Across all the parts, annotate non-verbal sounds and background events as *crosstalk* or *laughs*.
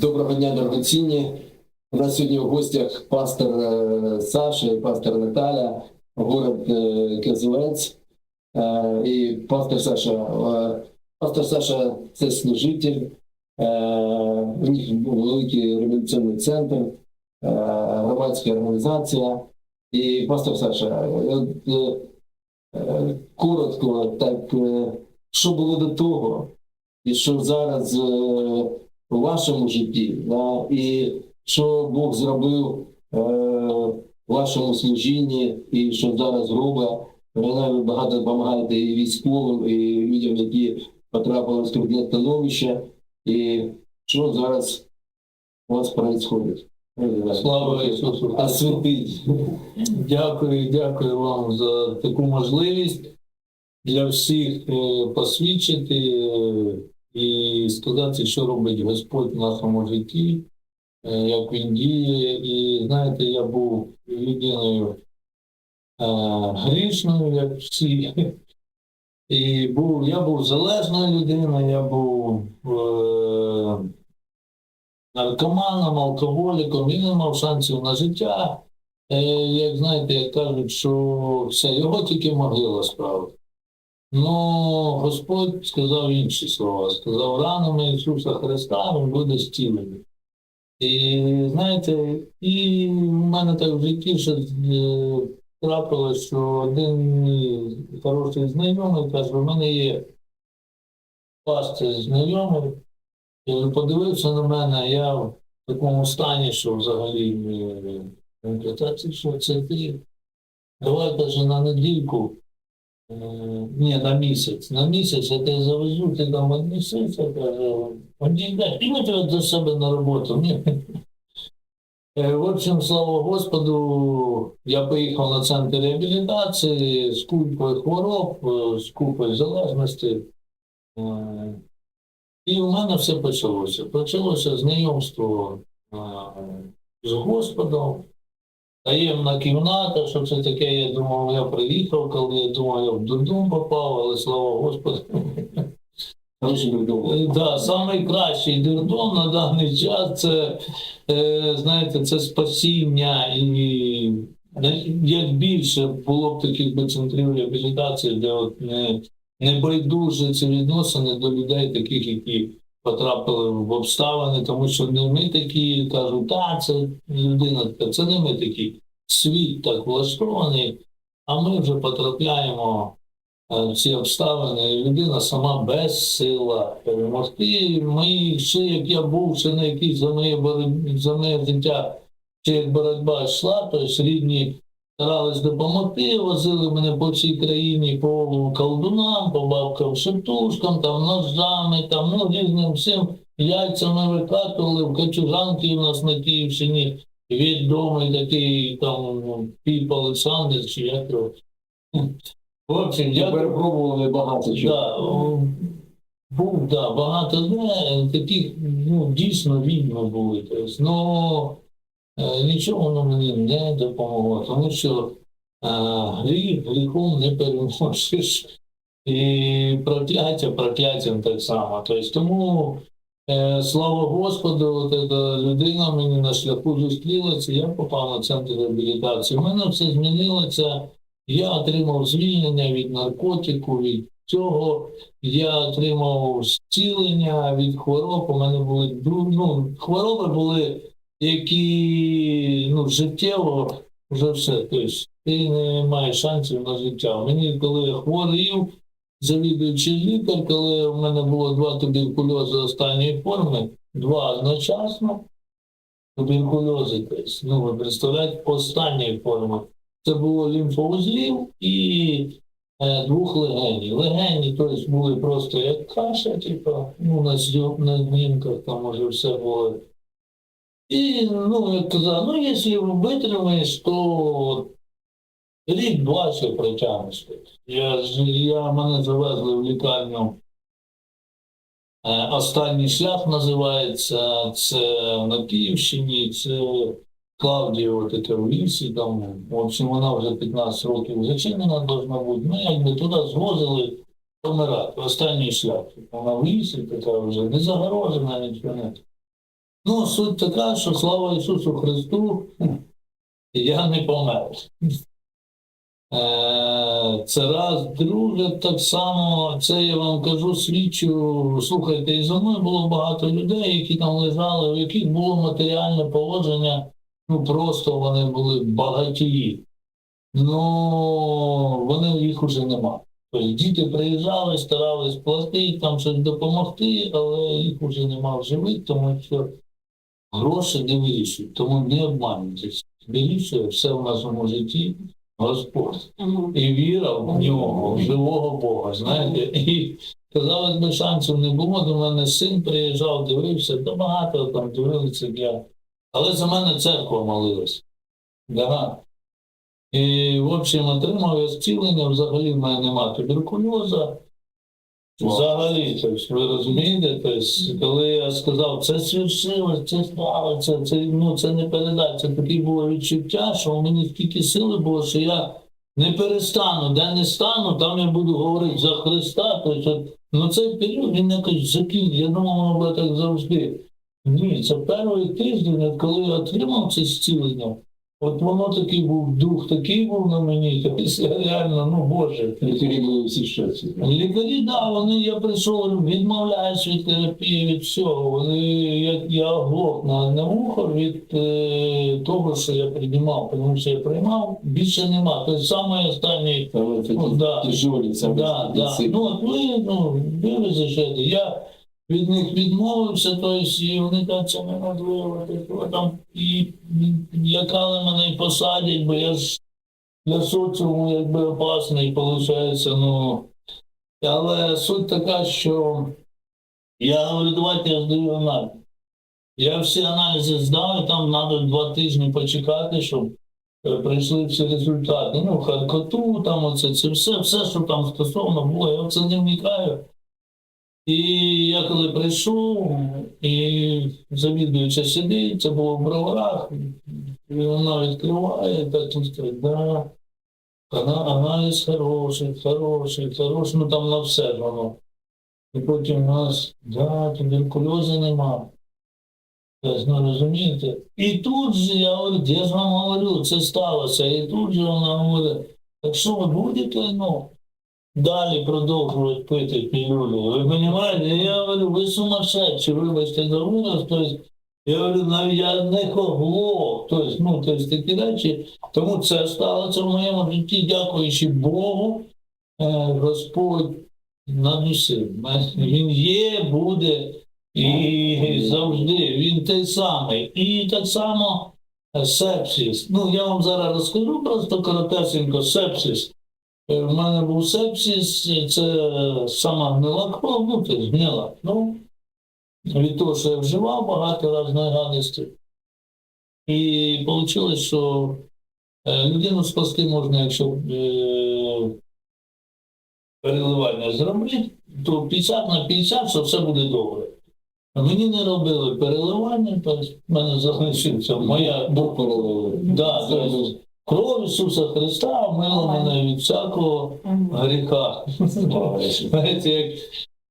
Доброго дня, дорогоцінні. У нас сьогодні в гостях пастор е, Саша і пастор Наталя, город е, Е, І пастор Саша, пастор Саша це служитель. У них великий революційний центр, громадська організація. І пастор Саша, от, коротко, так, що було до того, і що зараз у вашому житті, да, і що Бог зробив е, в вашому служінні, і що зараз робить. Ви багато допомагаєте і військовим, і людям, які потрапили в трудне становище, і що зараз у вас відбувається? Слава Ісусу А святить. Дякую, дякую вам за таку можливість для всіх е, посвідчити е, і сказати, що робить Господь в нашому житті, е, як він діє. І знаєте, я був людиною е, грішною, як всі. І був, я був залежною людиною, я був е, наркоманом, алкоголіком, і не мав шансів на життя. Е, як знаєте, як кажуть, що все, його тільки могила справити. Ну, Господь сказав інші слова, сказав, ранами Ісуса Христа він буде зцілений. І знаєте, і в мене так в житті ще е, трапилось, що один хороший знайомий каже, у мене є пастир знайомий, він подивився на мене, я в такому стані, що взагалі він каже, «Та це що, це ти? Давай каже, на недільку, е, ні, на місяць. На місяць я тебе завезу, ти там однесися, каже, одійдеш, і ми тебе до себе на роботу. Ні. Е, *laughs* В общем, слава Господу, я поїхав на центр реабілітації з купою хвороб, з купою залежності. І у мене все почалося. Почалося знайомство з Господом, таємна кімната, що це таке, я думав, я приїхав, коли я думав, я в дурдом попав, але слава Господу. *laughs* Е, Да, найкращий дурдом на даний час це, е, знаєте, це спасіння і як більше було б таких би центрів реабілітації, де от не, не байдуже ці відносини до людей, таких, які потрапили в обставини, тому що не ми такі кажуть, та це людина це не ми такі. Світ так влаштований, а ми вже потрапляємо е, в ці обставини. і Людина сама безсила перемогти. Ми ще як я був, ще на якійсь за моє боротьбі, за моє життя, ще як боротьба йшла, то ж рідні старались допомогти, возили мене по всій країні по колдунам, по бабкам шептушкам, там ножами, там ну різним всім яйцями викатували в качуганки у нас на Київщині. Відомий такий там ну, Піп Олександр, чи як його. В общем, я Перепробували багато чого. Да, був, да, багато де, таких ну, дійсно відьми були. Тобто, ну, нічого воно мені не допомогло, тому що е, гріх гріхом не переможеш. І прокляття прокляттям так само. Тобто, тому е, слава Господу, от эта людина мені на шляху зустрілася, я попав на центр реабілітації. У мене все змінилося. Я отримав звільнення від наркотику, від цього. Я отримав зцілення від хвороб. У мене були ну, хвороби були, які ну, життєво вже все. Тобто ти не маєш шансів на життя. Мені, коли я хворів, завідуючий лікар, коли у мене було два туберкульози останньої форми, два одночасно, туберкульози, тобто, ну, ви представляєте, останньої форми. Це було лімфоузлів і е, двох легенів. Легені, тобто, були просто як каша, типу, ну, на, на знімках там уже все було. І, ну, як казав, ну, якщо витримаєш, то рік-два ще протягнеш. Я, я, мене завезли в лікарню. Е, Останній шлях називається. Це на Київщині, це Клавдієво таке в лісі, там, в общем, вона вже 15 років зачинена должна бути. Ми якби туди звозили помирати. Останній шлях. Вона в лісі, така вже не загорожена, нічого не. Ну, суть така, що слава Ісусу Христу, *laughs* я не помер. Е, Це раз, друге, так само, це я вам кажу, слідчу, слухайте, і за мною було багато людей, які там лежали, у яких було матеріальне положення, ну просто вони були багатії. Ну, вони їх уже нема. Тобто діти приїжджали, старались платити, там щось допомогти, але їх уже нема в живих, тому що гроші не вирішують. Тому не обманюйтесь. Вирішує все в нашому житті Господь. І віра в нього, в живого Бога. Знаєте, і казалось би, шансів не було. До мене син приїжджав, дивився, то багато там дивилися я. Але за мене церква молилась. Да. І, в общем, отримав я зцілення, взагалі в мене немає туберкульоза. Взагалі, тобто, ви розумієте, тобто, коли я сказав, це свершилось, це сталося, це, ну, це не передати. Це таке було відчуття, що у мені стільки сили було, що я не перестану, де не стану, там я буду говорити за Христа. Тобто, ну цей період він якось закінчив. Я думав, воно буде так завжди. Ні, це перший тиждень, коли я отримав це зцілення, от воно такий був дух, такий був на мені, тобто реально, ну Боже. Лікарі були всі щасливі. Лікарі, да, вони я прийшов, відмовляюсь від терапії, від всього. Вони я, я оглох на, на вухо від е, того, що я приймав, тому що я приймав, більше нема. Тобто саме останній. Ну, да. Да, да. Ну, от ви, ну, ви визначаєте. Я від них відмовився, тобто, і вони кажуть, це неможливо, ти там, і лякали мене і посадять, бо я ж для соціуму якби опасний, виходить, ну. Але суть така, що я говорю, давайте я здаю аналіз. Я всі аналізи здав, і там треба два тижні почекати, щоб е, прийшли всі результати. Ну, харкоту, там оце, це все, все, що там стосовно було, я в це не вникаю. І я коли прийшов, і завідуюча сидить, це було в броварах, вона відкриває, так і сказать, да, ана- аналіз хороший, хороший, хороший, ну там на все воно. І потім у нас, да, туберкульозу нема. Ну розумієте? І тут же я говорю, я ж вам говорю, це сталося. І тут же вона говорить, так що ви будете, ну, далі продовжувати пити пілюлю? Ви розумієте? Я говорю, ви сумасшедші, вибачте за вираз, тобто, я говорю, навіть я не хогло. Тобто, ну, тобто такі речі. Тому це сталося в моєму житті, дякуючи Богу, е, Господь надусив. Він є, буде і завжди. Він той самий. І так само сепсис. Ну, я вам зараз розкажу просто коротесенько сепсис. В мене був сепсис, е, це сама гнила кров, ну, тобто гнила. Ну, від того, що я вживав багато різної гадості. І вийшло, що е, людину спасти можна, якщо е, переливання зробити, то 50 на 50, що все буде добре. Мені не робили переливання, тобто в мене залишився моя Бог. Да, кров Ісуса Христа омила мене від всякого гріха. Знаєте, як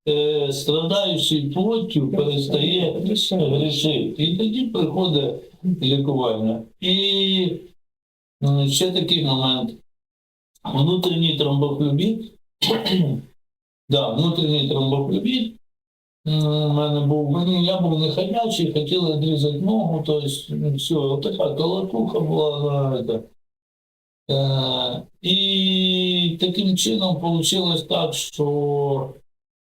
е, страдаючий плоттю перестає грішити. І тоді приходить лікування. І ще такий момент. Внутрішній тромбофлюбіт. *clears throat* да, внутрішній тромбофлюбіт. У мене був, мені, я був не ходячий, хотіли відрізати ногу, тобто ну, все, така колотуха була. Е, і таким чином вийшло так, що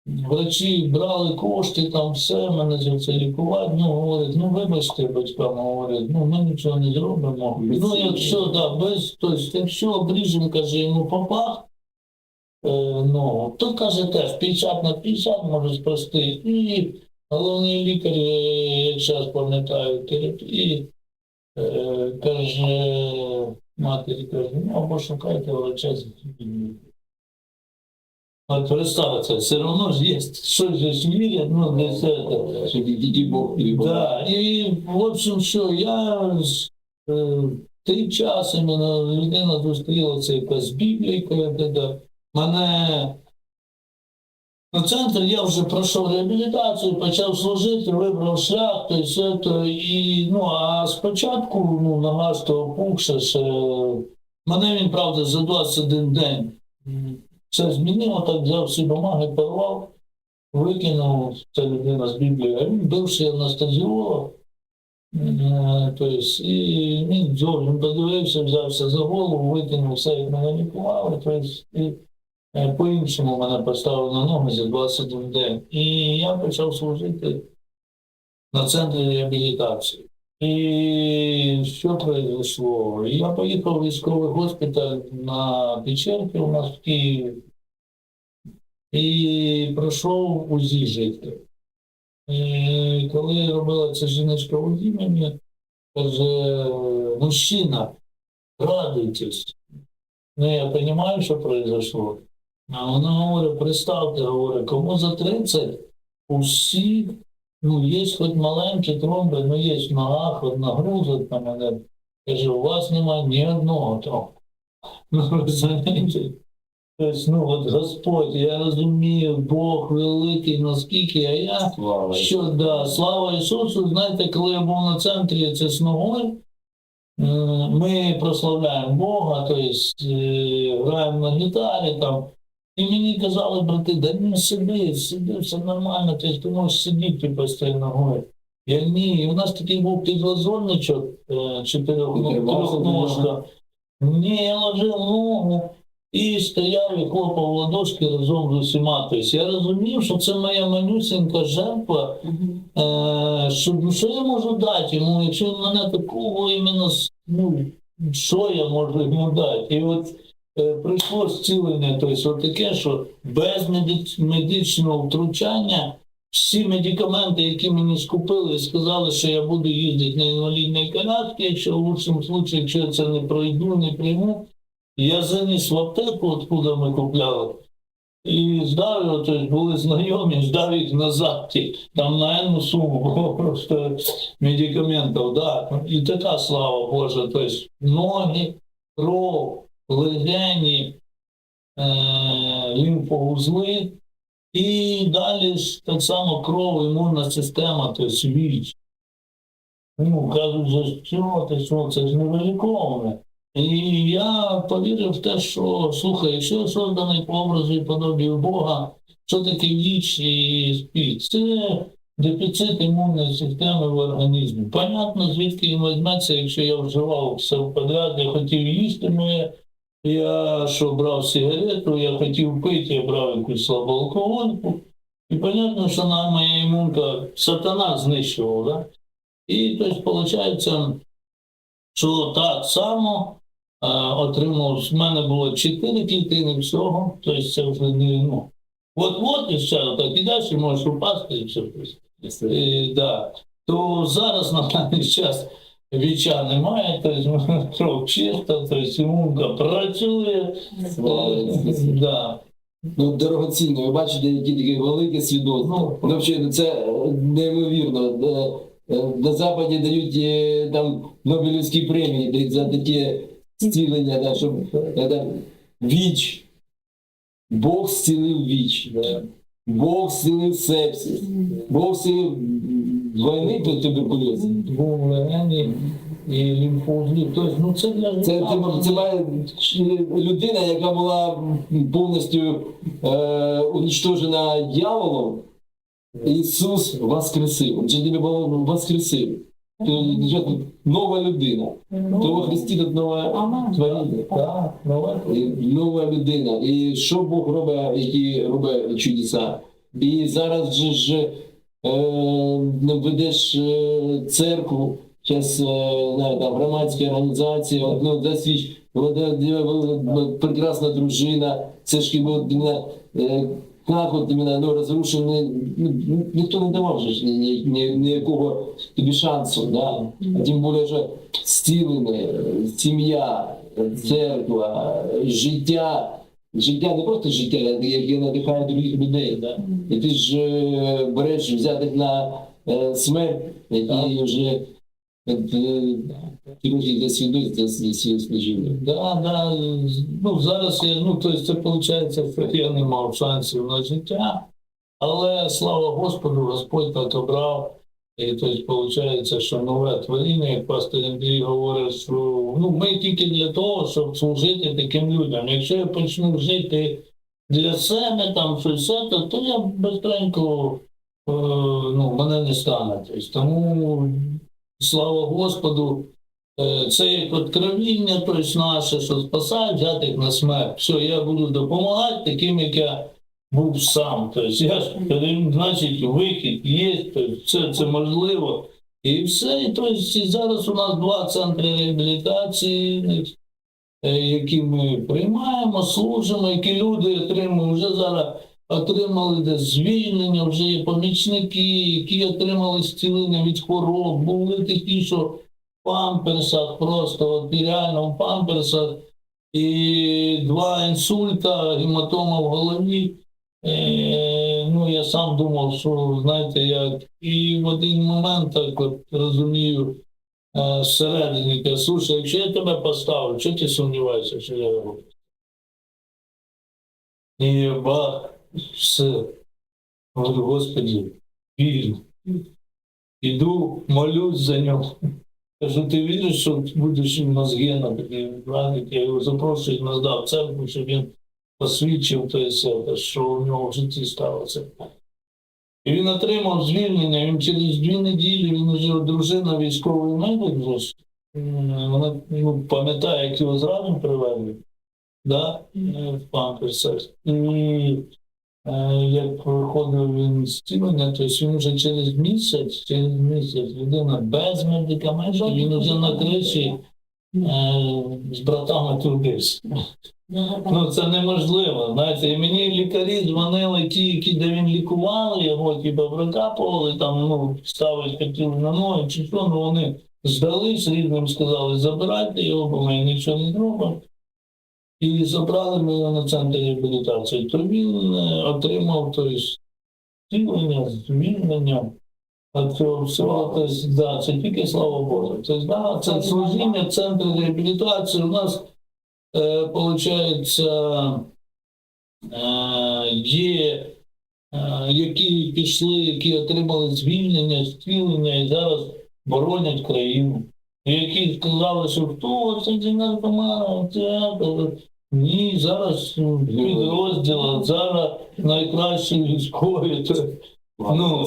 врачі брали кошти, там все, мене за це лікувати. Ну, говорять, ну вибачте, батькам говорять, ну ми нічого не зробимо. Ну, якщо да, без, тобто, якщо обріжемо, каже, йому попах, е, ну, то каже теж 50 на 50 може спасти. І головний лікар, е, як зараз пам'ятаю, терапії, е, каже, матері каже, ну або шукайте гібельною. От представте, все одно ж є, щось же ж вірять, ну, не все це. Да, і в общем, що я е, три часи мене людина зустріла цей з Біблійкою, мене центр я вже пройшов реабілітацію, почав служити, вибрав шлях, то все то і ну а спочатку ну нога ж то опухша ще. Мене він, правда, за 21 день все змінило, так взяв всі бумаги, порвав, викинув, це людина з Біблії, а він бивший анестезіолог. Тобто, і він зовсім подивився, взявся за голову, викинув все, як мене лікували. Е, По-іншому мене поставили на ноги за 21 день. І я почав служити на центрі реабілітації. І що произошло? Я поїхав в військовий госпіталь на Печерки у нас в Києві і пройшов УЗІ жити. І коли робила ця жіночка УЗІ мені, каже, мужчина, радуйтесь. Ну, я розумію, що произошло. А вона говорить, представте, говорить, кому за 30 усі, ну, є хоч маленькі тромби, ну є в ногах, от нагрузок на мене. Каже, у вас немає ні одного тромбу. *laughs* Ну, розумієте? Тобто, ну, от Господь, я розумію, Бог великий, наскільки, а я Слава. що да, слава Ісусу, знаєте, коли я був на центрі це з ногою, е, ми прославляємо Бога, тобто граємо на гітарі там. І мені казали, брати, да ні, сиди, сиди, все нормально, ти, ти можеш сидіти постійно ногою. Я ні, і у нас такий був підвазонничок, е, чотирьох ну, Тримався трьохножка. Ні, я ложив ногу і стояв і хлопав ладошки разом з усіма. Тобто я розумів, що це моя манюсенька жертва, Е, що, ну, що я можу дати йому, якщо він мене такого іменно, ну, що я можу йому дати? І от прийшло зцілення, тобто таке, що без медичного втручання всі медикаменти, які мені скупили, сказали, що я буду їздити на інвалідній коляскі, якщо в лучшому випадку, якщо я це не пройду, не прийму. Я заніс в аптеку, откуда ми купляли. І здав його, тобто були знайомі, *laughs* здав їх назад. Там на енну суму просто медикаментів. Да. І така слава Божа. Тобто ноги, кров, легені, е, лімфоузли. І далі ж так само кров, імунна система, тобто віч. Ну, кажуть, що ти що, це ж невиліковне. І я повірив в те, що слухай, якщо созданий по образу і подобію Бога, що таке віч і спід? Це дефіцит імунної системи в організмі. Понятно, звідки він візьметься, якщо я вживав все подряд, я хотів їсти моє, я що брав сигарету, я хотів пити, я брав якусь слабоалкогольку. І понятно, що нам моя імунка сатана знищував, да? І тобто, виходить, що так само е, отримав, в мене було 4 клітини всього, тобто це вже не ну. От-от і все, так і можеш упасти і все. І, да. То зараз на даний час віча немає, тобто *laughs* кров чиста, тобто імунка працює. Да. Ну, дорогоцінно, ви бачите, які такі велике свідоцтво. Ну, взагалі, це е, неймовірно. Е, е, На Западі дають там Нобелівські премії дають за таке зцілення, да, щоб да, віч. Бог зцілив віч. Да. Бог зцілив сепсис. Бог зцілив двойний туберкульоз. Був легені і лімфоузлів. Тобто, ну це для Це, це, життя. це має людина, яка була повністю е, унічтожена дьяволом. Ісус воскресив. Він тебе було воскресив. То нова людина. То во Христі тут нове творіння. Так. Нова людина. І що Бог робить, які робить чудеса. І зараз же ж е, ведеш е, церкву, зараз е, громадські організації, ну, от, е, е, прекрасна дружина, це ж хіба мене, е, ну, розрушений, ну, ніхто не давав ж ні, ні, ні, ніякого тобі шансу, да? а тим більше, що зцілене, е, сім'я, е, церква, е, життя. Життя не просто життя, яке надихає других людей. Да? І ти ж е, береш взятих на е, смерть, які вже керують для свідоцтва для свого. Да, да. Ну, зараз я, ну, тобто це виходить, я не мав шансів на життя. Але слава Господу, Господь обрав. І тобто виходить, що нове творіння, як пастор Андрій говорить, що ну, ми тільки для того, щоб служити таким людям. Якщо я почну жити для себе, там щось, то, то я безстренько е, ну, мене не стане. Тобто, тому слава Господу, е, це як откровіння тобто, наше, що спасає взятих на смерть. Все, я буду допомагати таким, як я був сам. Тобто, я ж, значить, вихід є, тобто, все це можливо. І все. І, тобто, і зараз у нас два центри реабілітації, е, які ми приймаємо, служимо, які люди отримують вже зараз. Отримали десь звільнення, вже є помічники, які отримали зцілення від хвороб, були такі, що в памперсах, просто от реально в памперсах, і два інсульта, гематома в голові. Е, ну, я сам думав, що знаєте, як і в один момент так от розумію е, зсередині, кажу, слушай, якщо я тебе поставлю, чого ти сумніваєшся, що я роблю? І бах, все. Говорю, Господи, вірю. Іду, молюсь за нього. Кажу, ти віриш, що будеш мозги на Я його запрошую на здав церкву, щоб він посвідчив той себе, що у нього в житті сталося. І він отримав звільнення, він через дві неділі, він вже дружина військовий медик, вона ну, пам'ятає, як його зразу привезли, да? е, в памперсах. І е, як проходив він зцілення, то він вже через місяць, через місяць людина без медикаментів, він вже на криші з братами трудився. Ну це неможливо. Знаєте, і мені лікарі дзвонили, ті, які де він лікували, його типу, прокапували, там ну ставить хотіли на ноги, чи що, ну вони здались, рідним сказали, забирайте його, бо ми нічого не зробимо. І забрали його на центр реабілітації. То він е, отримав тобто, зцілення, звільнення. Цього всього, тобто, да, це тільки слава Богу. Тобто, да, це служіння центру реабілітації. У нас е, получається, е, є, е, які пішли, які отримали звільнення, зцілення і зараз боронять країну. Які сказали, що хто це допомагає, це ні, зараз підрозділ, зараз найкращі військові. Ну,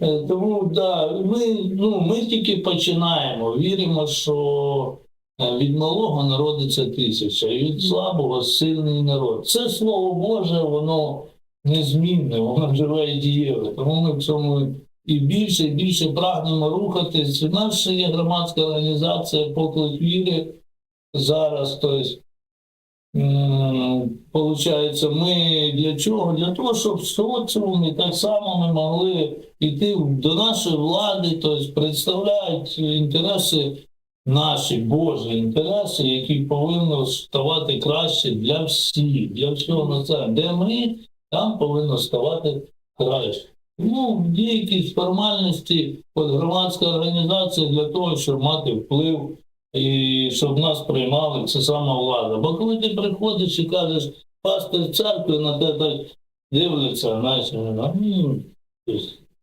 Е, Тому да, ми, ну, ми тільки починаємо. Віримо, що е, від малого народиться тисяча, і від слабого сильний народ. Це слово Боже, воно незмінне, воно живе і дієве. Тому ми в цьому і більше, і більше прагнемо рухатись. Нас є громадська організація поклик віри зараз. Тобто, Получається, ми для чого? Для того, щоб соціумі так само ми могли йти до нашої влади, тобто представляють інтереси наші, Божі інтереси, які повинні ставати краще для всіх, для всього населення. Де ми, там повинно ставати краще. Ну, є формальності, от громадська організація для того, щоб мати вплив і щоб нас приймали, це сама влада. Бо коли ти приходиш і кажеш, пастор церкви на те так дивляться, знаєш,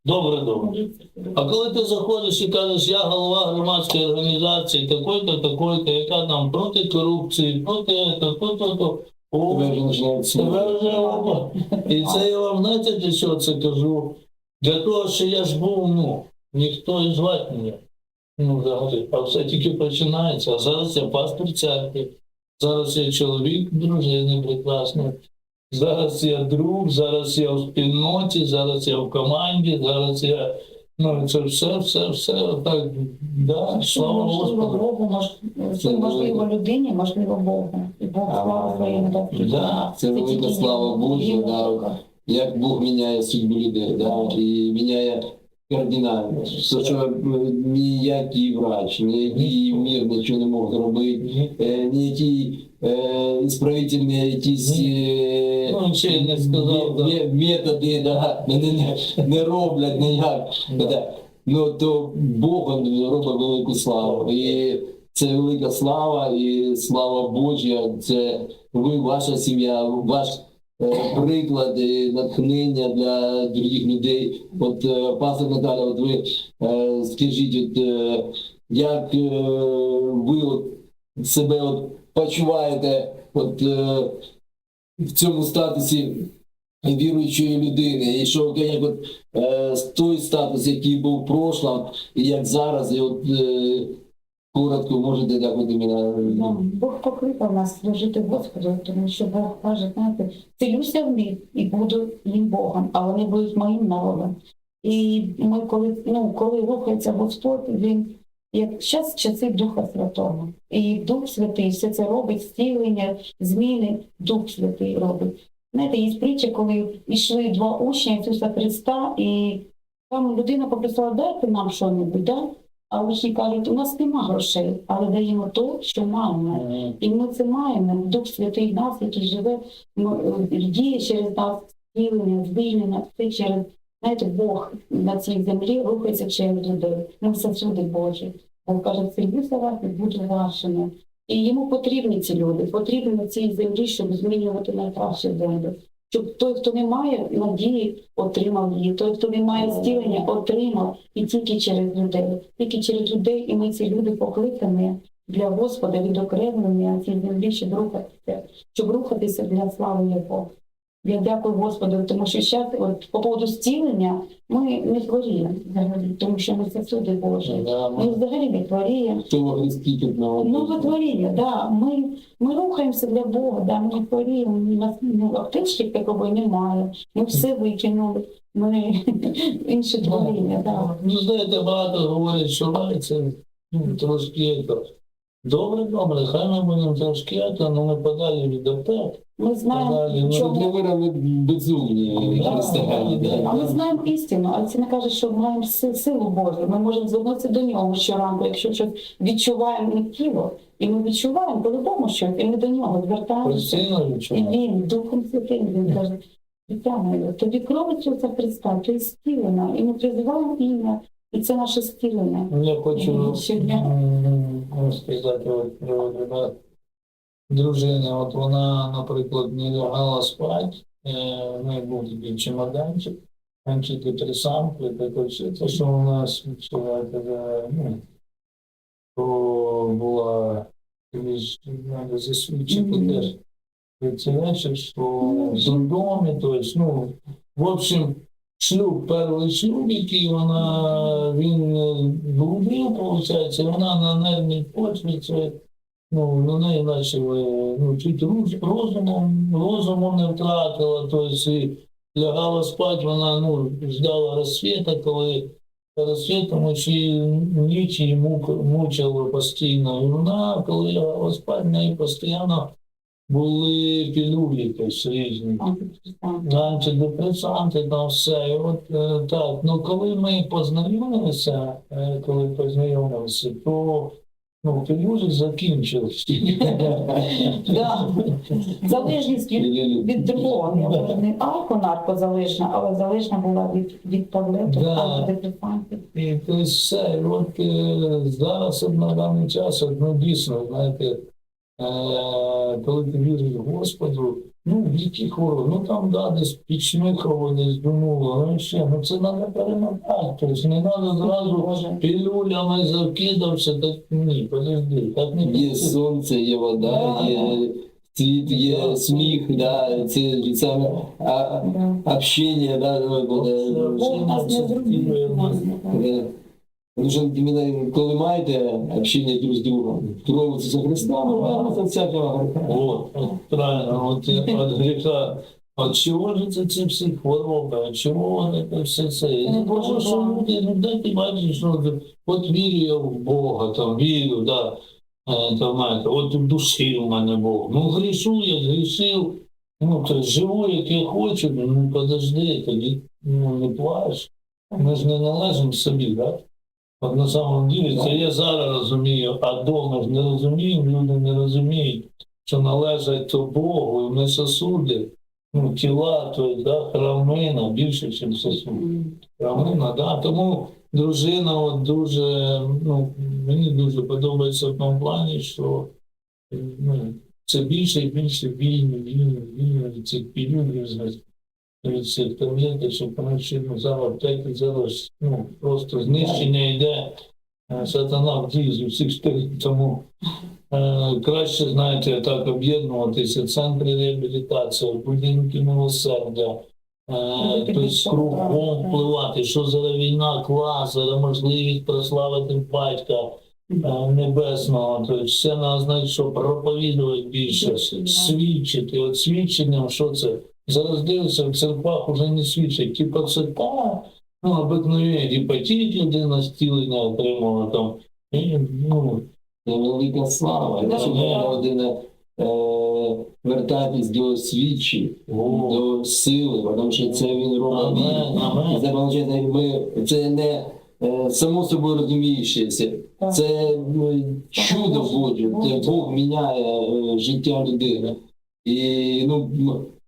добре, добре. А коли ти заходиш і кажеш, я голова громадської організації, такої-то, такої-то, яка там проти корупції, проти то, то, то, то. О, Тебе. І це я вам знаєте, для чого це кажу? Для того, що я ж був, ну, ніхто і звати мене. Ну, взагалі, а все тільки починається. А зараз я пастор церкви, зараз я чоловік дружини прекрасний, зараз я друг, зараз я в спільноті, зараз я в команді, зараз я. Ну, це все, все, все, так, да, слава можливо Господу. Богу, мож- все можливо людині, можливо Богу. І Бог слава своєму добрі. Да, це велика слава Божа, да. як Бог міняє судьбу людей, да, і міняє кардинально. Все, що е, ніякий врач, ніякий мір нічого не мог зробити, ніякі ісправительні якісь методи да, не, не, роблять ніяк. Ну, то Бог робить велику славу. І це велика слава і слава Божа. Це ви, ваша сім'я, ваш е, приклад і натхнення для других людей. От е, пастор Наталя, от ви е, скажіть, от як ви от себе от почуваєте от в цьому статусі віруючої людини, і що як от той статус, який був прошлом, і як зараз, і от коротко можете іменно. Ну, Бог покликав нас служити Господу, тому що Бог каже, знаєте, цілюся в них і буду їм Богом, а вони будуть моїм народом. І ми, коли, ну, коли рухається Господь, він як час часи Духа Святого. І Дух Святий все це робить, зцілення, зміни Дух Святий робить. Знаєте, є притча, коли йшли два учні Ісуса Христа, і там людина попросила, дайте нам що-небудь, да? А учні кажуть, у нас нема грошей, але даємо то, що маємо. І ми це маємо. Дух Святий нас, який живе, е, діє через нас, зцілення, звільнення, все через знаєте, Бог на цій землі рухається через людей. Ми сосуди Божі. Він каже, сильніше вас і буду вашими. І йому потрібні ці люди, потрібні на цій землі, щоб змінювати найкраще землю. Щоб той, хто не має надії, отримав її. Той, хто не має зділення, отримав і тільки через людей. Тільки через людей, і ми ці люди покликані для Господа відокремлені цієї землі, щоб рухатися, щоб рухатися для слави Його. Я дякую Господу, тому що зараз, от по поводу зцілення, ми не хворіємо взагалі, тому що ми сосуди Божі. Да, Ми ми- взагалі не хворіємо. Хто во Христі тут на Нове творіння, да. Ми, ми рухаємося для Бога, да. ми не хворіємо, у нас ну, аптечки такого немає. Ми все викинули, ми *laughs* інше творіння, да. Ну, знаєте, багато говорять, що рай це ну, трошки. Добре, добре, хай ми будемо трошки, але ми подалі від аптек. Ми знаємо, ну, чому. Для вироби безумні. А ми знаємо істину, а це не каже, що маємо силу Божу. Ми можемо звернутися до нього щоранку, якщо щось відчуваємо не тіло, і ми відчуваємо по-любому щось, і ми до нього звертаємося. І він, Духом Святим, він каже, дитя моє, тобі кров Ісуса Христа, ти зцілена, і ми призиваємо ім'я, і це наше зцілення. Ну, Я хочу Щодня. Дружина, от вона, наприклад, не лягала спати, е, в неї був такий чемоданчик, антидепресанти, таке все, це, що у нас відчуваєте, да, ну, то була треба засвідчити теж. Ці речі, що в дурдомі, то есть, ну, в общем, шлюб, перший шлюб, який вона, він е, блудив, виходить, вона на нервній почві, це, ну, на неї почали, ну, чуть роз- розумом, розумом не втратила, тобто, і лягала спати, вона, ну, ждала розсвіта, коли розсвітом очі ніч її мучило постійно. І вона, коли лягала спати, в неї постійно були пілюлі якісь різні. Антидепресанти. Антидепресанти, там все. І от е, так. Ну коли ми познайомилися, е, коли познайомилися, то ну, пілюлі закінчився. *laughs* Да. Залежність від, другого. Не алко-наркозалежна, але залежна була від, таблеток, Да. депресантів. І то все. От е, зараз на даний час, ну дійсно, знаєте, е, коли ти віриш Господу, ну які хвороби, ну там да, десь пічнихово десь думало, ну і ще, ну це треба перемотати. Тобто не треба зразу пілюлями закидався, так ні, подожди, так не Є сонце, є вода, Да. є світ, є сміх, да, це саме а, Да. общення, да, буде. Бог нас не зрозумів. нас не Е, Тому що іменно коли маєте общення друг з другом, кров Ісуса Христа, ну, це всякого греха. Вот, от правильно, от я гріха. От чого ж це ці всі хвороби, от чого вони все це? І Боже, що люди, ну де ти бачиш, що от вірю я в Бога, там вірю, да, е, там, знаєте, от в душі у мене Бог. Ну грішу я, згрішив, ну то живу, як я хочу, ну подожди, тоді ну, не плач. Ми ж не належимо собі, так? От на самом деле, це я зараз розумію, а ж не розуміємо, люди не розуміють, що належать то Богу, і ми сосуди, ну, тіла, то да, храмина більше, ніж сосуди. Храмина, да. Тому дружина от дуже, ну, мені дуже подобається в тому плані, що ну, все більше і більше вільні, вільні, вільні цих пілюль різних, від цих таблеточок, тому що ну, зараз аптеки зараз ну, просто знищення йде. Е, Сатана вдіє з усіх сторін, тому е, краще, знаєте, так об'єднуватися, центри реабілітації, будинки милосердя, е, тобто кругом впливати, що зараз війна, клас, зараз можливість прославити батька е, небесного, тобто все нас знають, що проповідувати більше, свідчити. От свідченням, що це? Зараз дивишся, в церквах вже не свідчать. Типа це та, ну, обикновення, гепатит людина зцілення отримала там. І, ну, Це велика слава. Да. Якщо один е, вертатись до свідчі, о, до сили, тому що це він робить. Це виходить, ми це не е, само собою розуміючеся. Це ну, чудо Боже. Бог міняє е, життя людини. І ну,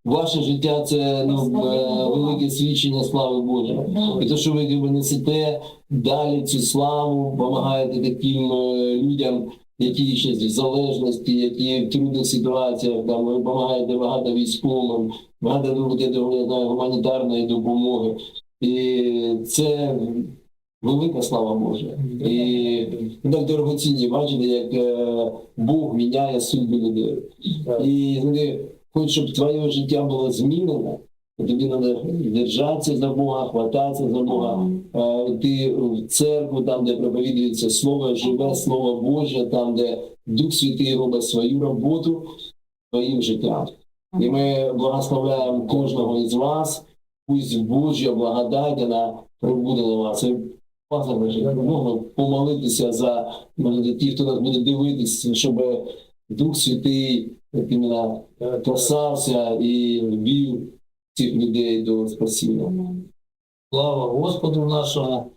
ваше життя це ну, е, велике свідчення слави Божої. І те, що ви якби, несете далі цю славу, допомагаєте таким е, людям, які ще в залежності, які в трудних ситуаціях, там ви допомагаєте багато військовим, багато робите я знаю, гуманітарної допомоги. І це велика слава Божа. І так дорогоцінні, бачите, як е, Бог міняє судьби людей. І хочуть, щоб твоє життя було змінено, то тобі треба держатися за Бога, хвататися за Бога, йти в церкву, там, де проповідується Слово, живе Слово Боже, там, де Дух Святий робить свою роботу своїм життям. І ми благословляємо кожного із вас. Пусть Божа благодать вона прибуде на вас. І можна помолитися за ті, хто нас буде дивитися, щоб Дух Святий іменно касався і вів цих людей до спасіння. Слава Господу нашому.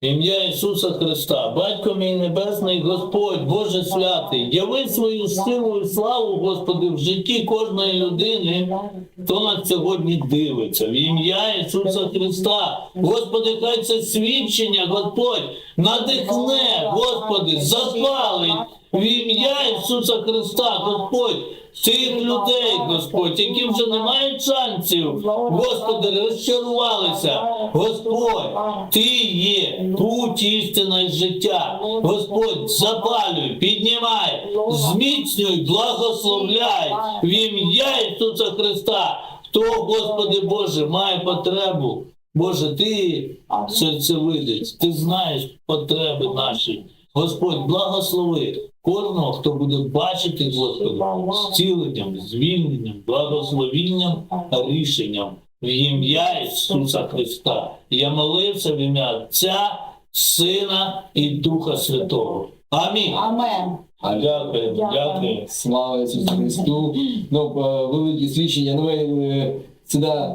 Ім'я Ісуса Христа, Батько мій Небесний, Господь, Боже святий, яви свою силу і славу, Господи, в житті кожної людини, хто нас сьогодні дивиться. В ім'я Ісуса Христа. Господи, хай це свідчення, Господь, надихне, Господи, запалить в ім'я Ісуса Христа, Господь, цих людей, Господь, які вже не мають шансів, Господи, розчарувалися. Господь, Ти є путь істина і життя. Господь, запалюй, піднімай, зміцнюй, благословляй в ім'я Ісуса Христа. Хто, Господи Боже, має потребу? Боже, Ти серцевидець, Ти знаєш потреби наші. Господь, благослови кожного, хто буде бачити, Господи, зціленням, звільненням, благословінням, рішенням в ім'я Ісуса Христа. Я молився в ім'я Отця, Сина і Духа Святого. Амінь. Амен. Дякую, дякую. Слава Ісусу Христу. Ну, е, великі свідчення. Ну, ми сюди е,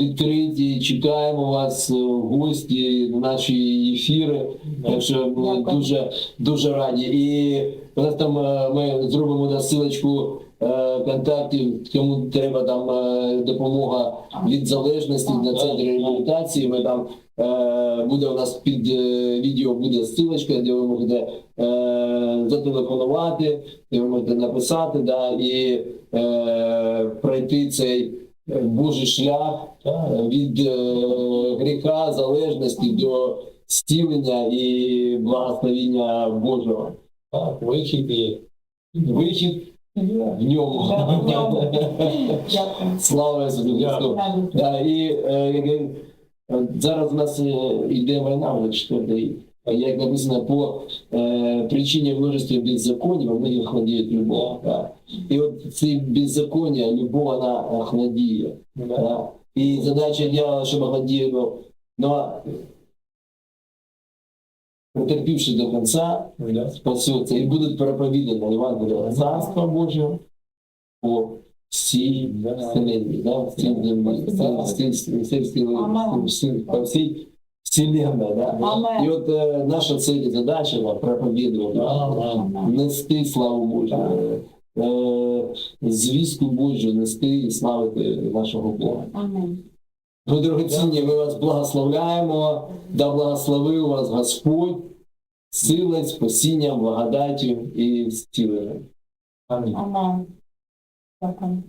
відкриті, чекаємо вас в гості на наші ефіри. Так що ми дуже, дуже раді. І у нас там е, ми зробимо на силочку е, контактів, кому треба там допомога від залежності на центрі реабілітації. Ми там буде у нас під відео буде ссылочка, де ви можете зателефонувати, де ви можете написати, да, і пройти цей Божий шлях Так. е, від е, гріха, залежності до зцілення і благословіння Божого. Так, вихід є. Вихід в ньому. Слава Ісусу Христу. Да, і е, е, зараз у нас е, йде війна вже четвертий рік. А Як написано, по е, причині множества беззаконня в них охладіє любов. Да. І от ці беззаконня, любов, вона охладіє. Да. І задача дьявола, щоб охладіє, ну, а потерпівши до кінця, спасуться і будуть проповідані Євангелія Царства Божого по всій вселенні, да, всій землі, всій- всій- всій- всій- Амен. всій- по всій вселенной, да. Амен. І от е, наша цель і задача да, проповідувати, да, нести славу Божу, е, звістку Божу нести і славити нашого Бога. Амен. Ну, дорогоцінні, ми вас благословляємо, да благословив вас Господь, силою, спасінням, благодаттю і зціленням. Амінь. Амен. Дякую.